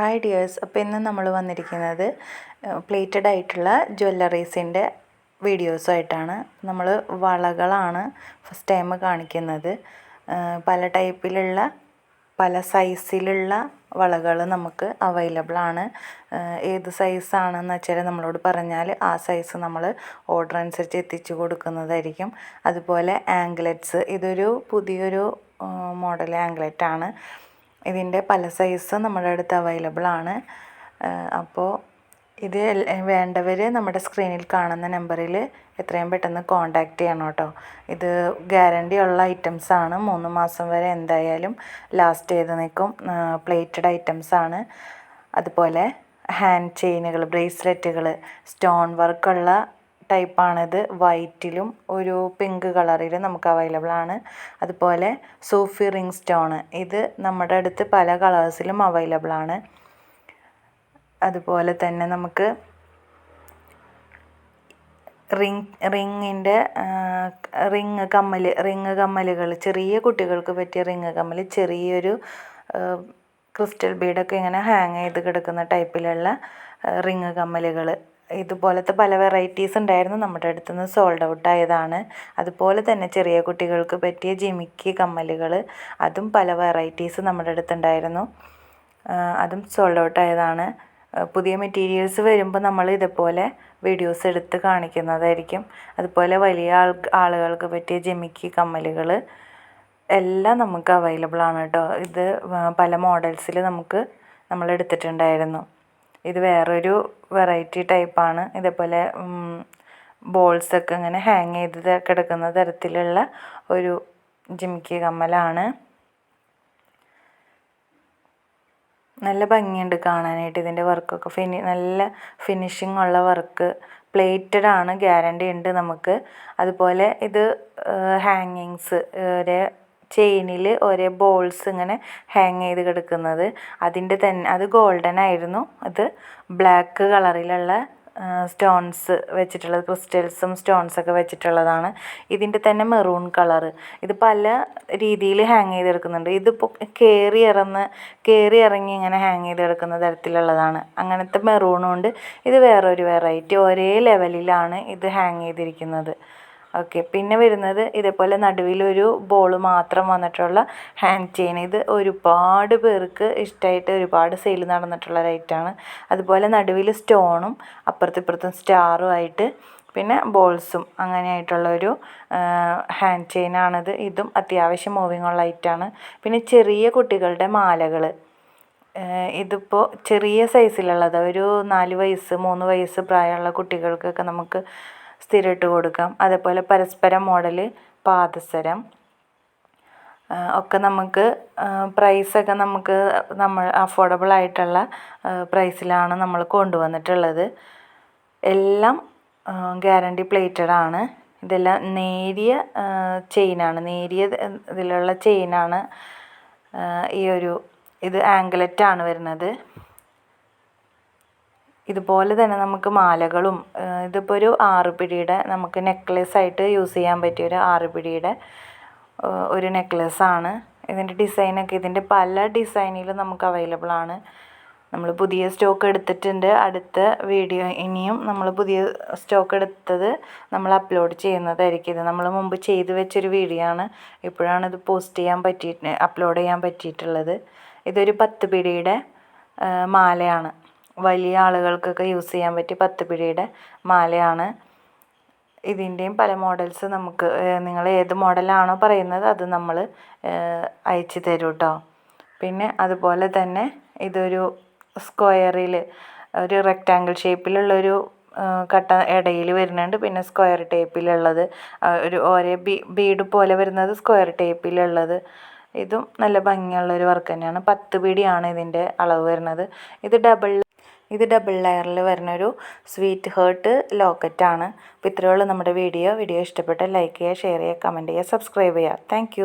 Hi dears അപ്പോൾ ഇന്ന് നമ്മൾ വന്നിരിക്കുന്നത് പ്ലേറ്റഡ് ആയിട്ടുള്ള ജ്വല്ലറീസിന്റെ വീഡിയോസുമായിട്ടാണ് നമ്മൾ വളകളാണ് ഫസ്റ്റ് ടൈം കാണിക്കുന്നത്. പല ടൈപ്പിലുള്ള പല സൈസിലുള്ള വളകൾ നമുക്ക് അവൈലബിൾ ആണ്. ഏത് സൈസാണെന്ന് വെച്ചാൽ നമ്മളോട് പറഞ്ഞാൽ ആ സൈസ് നമ്മൾ ഓർഡർ അനുസരിച്ച് എത്തിച്ചു കൊടുക്കുന്നതായിരിക്കും. അതുപോലെ ആംഗ്ലറ്റ്സ് ഇതൊരു പുതിയൊരു മോഡൽ ആംഗ്ലറ്റ് ആണ്. ഇതിന്റെ പല സൈസ് നമ്മുടെ അടുത്ത് അവൈലബിൾ ആണ്. അപ്പോൾ ഇത് വേണ്ടവർ നമ്മുടെ സ്ക്രീനിൽ കാണുന്ന നമ്പറിൽ എത്രയും പെട്ടെന്ന് കോണ്ടാക്ട് ചെയ്യണം കേട്ടോ. ഇത് ഗ്യാരണ്ടി ഉള്ള ഐറ്റംസ് ആണ്. മൂന്ന് മാസം വരെ എന്തായാലും ലാസ്റ്റ് ചെയ്ത് നിൽക്കും. പ്ലേറ്റഡ് ഐറ്റംസ് ആണ്. അതുപോലെ ഹാൻഡ് ചെയിനുകൾ ബ്രേസ്ലെറ്റുകൾ സ്റ്റോൺ വർക്കുള്ള ടൈപ്പാണിത്. വൈറ്റിലും ഒരു പിങ്ക് കളറിലും നമുക്ക് അവൈലബിൾ ആണ്. അതുപോലെ സൂഫി റിംഗ് സ്റ്റോൺ ഇത് നമ്മുടെ അടുത്ത് പല കളേഴ്സിലും അവൈലബിൾ ആണ്. അതുപോലെ തന്നെ നമുക്ക് റിങ് റിങ്ങിന്റെ റിങ് കമ്മൽ റിങ് കമ്മലുകൾ ചെറിയ കുട്ടികൾക്ക് പറ്റിയ റിങ് കമ്മൽ ചെറിയൊരു ക്രിസ്റ്റൽ ബീഡൊക്കെ ഇങ്ങനെ ഹാങ് ചെയ്ത് കിടക്കുന്ന ടൈപ്പിലുള്ള റിങ് കമ്മലുകൾ. ഇതുപോലത്തെ പല വെറൈറ്റീസ് ഉണ്ടായിരുന്നു. നമ്മുടെ അടുത്ത് നിന്ന് സോൾഡ് ഔട്ട് ആയതാണ്. അതുപോലെ തന്നെ ചെറിയ കുട്ടികൾക്ക് പറ്റിയ ജിമിക്കി കമ്മലുകൾ അതും പല വെറൈറ്റീസ് നമ്മുടെ അടുത്തുണ്ടായിരുന്നു. അതും സോൾഡ് ഔട്ട് ആയതാണ്. പുതിയ മെറ്റീരിയൽസ് വരുമ്പോൾ നമ്മൾ ഇതുപോലെ വീഡിയോസ് എടുത്ത് കാണിക്കുന്നതായിരിക്കും. അതുപോലെ വലിയ ആൾ ആളുകൾക്ക് പറ്റിയ ജിമിക്കി കമ്മലുകൾ എല്ലാം നമുക്ക് അവൈലബിൾ ആണ് കേട്ടോ. ഇത് പല മോഡൽസിൽ നമുക്ക് നമ്മൾ എടുത്തിട്ടുണ്ടായിരുന്നു ഇത് വേറൊരു വെറൈറ്റി ടൈപ്പാണ് ഇതേപോലെ ബോൾസൊക്കെ ഇങ്ങനെ ഹാങ് ചെയ്ത് കിടക്കുന്ന തരത്തിലുള്ള ഒരു ജിമിക്കി കമ്മലാണ്. നല്ല ഭംഗിയുണ്ട് കാണാനായിട്ട്. ഇതിന്റെ വർക്കൊക്കെ ഫിനി നല്ല ഫിനിഷിംഗ് ഉള്ള വർക്ക് പ്ലേറ്റഡ് ആണ് ഗ്യാരണ്ടി ഉണ്ട് നമുക്ക്. അതുപോലെ ഇത് ഹാങ്ങിങ്സ് ഒരു ചെയിനിൽ ഒരേ ബോൾസ് ഇങ്ങനെ ഹാങ് ചെയ്ത് കിടക്കുന്നത്. അതിന്റെ തന്നെ അത് ഗോൾഡൻ ആയിരുന്നു. അത് ബ്ലാക്ക് കളറിലുള്ള സ്റ്റോൺസ് വെച്ചിട്ടുള്ളത് ക്രിസ്റ്റൽസും സ്റ്റോൺസൊക്കെ വെച്ചിട്ടുള്ളതാണ്. ഇതിന്റെ തന്നെ മെറൂൺ കളർ ഇത് പല രീതിയിൽ ഹാങ് ചെയ്തെടുക്കുന്നുണ്ട് ഇതിപ്പോൾ കയറി ഇറന്ന് കയറി ഇറങ്ങി ഇങ്ങനെ ഹാങ് ചെയ്തെടുക്കുന്ന തരത്തിലുള്ളതാണ്. അങ്ങനത്തെ മെറൂണും ഉണ്ട്. ഇത് വേറൊരു വെറൈറ്റി ഒരേ ലെവലിലാണ് ഇത് ഹാങ് ചെയ്തിരിക്കുന്നത്. ഓക്കെ പിന്നെ വരുന്നത് ഇതേപോലെ നടുവിലൊരു ബോൾ മാത്രം വന്നിട്ടുള്ള ഹാൻഡ് ചെയിൻ ഇത് ഒരുപാട് പേർക്ക് ഇഷ്ടമായിട്ട് ഒരുപാട് സെയിൽ നടന്നിട്ടുള്ള ഒരു അതുപോലെ നടുവിൽ സ്റ്റോണും അപ്പുറത്തിപ്പുറത്തും സ്റ്റാറും ആയിട്ട് പിന്നെ ബോൾസും അങ്ങനെയായിട്ടുള്ളൊരു ഹാൻഡ് ചെയിനാണിത് ഇതും അത്യാവശ്യം മൂവിങ് ഉള്ള ഐറ്റാണ് പിന്നെ ചെറിയ കുട്ടികളുടെ മാലകൾ ഇതിപ്പോൾ ചെറിയ സൈസിലുള്ളത് ഒരു നാല് വയസ്സ് മൂന്ന് വയസ്സ് പ്രായമുള്ള കുട്ടികൾക്കൊക്കെ നമുക്ക് സ്ഥിരം കൊടുക്കാം. അതേപോലെ പരസ്പരം മോഡൽ പാദസരം ഒക്കെ നമുക്ക് പ്രൈസൊക്കെ നമുക്ക് നമ്മൾ അഫോർഡബിൾ ആയിട്ടുള്ള പ്രൈസിലാണ് നമ്മൾ കൊണ്ടുവന്നിട്ടുള്ളത്. എല്ലാം ഗ്യാരണ്ടി പ്ലേറ്റഡ് ആണ്. ഇതെല്ലാം നേരിയ ചെയിനാണ് നേരിയ ഇതിലുള്ള ചെയിനാണ് ഈ ഒരു ഇത് ആംഗ്ലറ്റാണ് വരുന്നത്. ഇതുപോലെ തന്നെ നമുക്ക് മാലകളും ഇതിപ്പോൾ ഒരു ആറ് പിടിയുടെ നമുക്ക് നെക്ലേസ് ആയിട്ട് യൂസ് ചെയ്യാൻ പറ്റിയ ഒരു ആറ് പിടിയുടെ ഒരു നെക്ലേസാണ് ഇതിന്റെ ഡിസൈനൊക്കെ ഇതിന്റെ പല ഡിസൈനിലും നമുക്ക് അവൈലബിൾ ആണ്. നമ്മൾ പുതിയ സ്റ്റോക്ക് എടുത്തിട്ടുണ്ട്. അടുത്ത വീഡിയോ ഇനിയും നമ്മൾ പുതിയ സ്റ്റോക്ക് എടുത്തത് നമ്മൾ അപ്ലോഡ് ചെയ്യുന്നതായിരിക്കും. ഇത് നമ്മൾ മുമ്പ് ചെയ്ത് വെച്ചൊരു വീഡിയോ ആണ്. ഇപ്പോഴാണ് ഇത് പോസ്റ്റ് ചെയ്യാൻ പറ്റിയിട്ട് അപ്ലോഡ് ചെയ്യാൻ പറ്റിയിട്ടുള്ളത്. ഇതൊരു പത്ത് പിടിയുടെ മാലയാണ്. വലിയ ആളുകൾക്കൊക്കെ യൂസ് ചെയ്യാൻ പറ്റിയ പത്ത് പിടിയുടെ മാലയാണ്. ഇതിന്റെയും പല മോഡൽസ് നമുക്ക് നിങ്ങൾ ഏത് മോഡലാണോ പറയുന്നത് അത് നമ്മൾ അയച്ചു തരും കേട്ടോ പിന്നെ അതുപോലെ തന്നെ ഇതൊരു സ്ക്വയറിൽ ഒരു റെക്റ്റാങ്കിൾ ഷേപ്പിലുള്ളൊരു കട്ട ഇടയിൽ വരുന്നുണ്ട്. പിന്നെ സ്ക്വയർ ടൈപ്പിലുള്ളത് ഒരു ഒരേ ബീ ബീഡ് പോലെ വരുന്നത് സ്ക്വയർ ടൈപ്പിലുള്ളത് ഇതും നല്ല ഭംഗിയുള്ളൊരു വർക്ക് തന്നെയാണ്. പത്ത് പിടിയാണ് ഇതിന്റെ അളവ് വരുന്നത്. ഇത് ഡബിൾ ഇത് ഡബിൾ ലെയറിൽ വരുന്നൊരു സ്വീറ്റ് ഹേർട്ട് ലോക്കറ്റാണ് അപ്പോൾ ഇത്രയുള്ള നമ്മുടെ വീഡിയോ വീഡിയോ ഇഷ്ടപ്പെട്ടാൽ ലൈക്ക് ചെയ്യുക ഷെയർ ചെയ്യുക കമന്റ് ചെയ്യുക സബ്സ്ക്രൈബ് ചെയ്യുക. താങ്ക്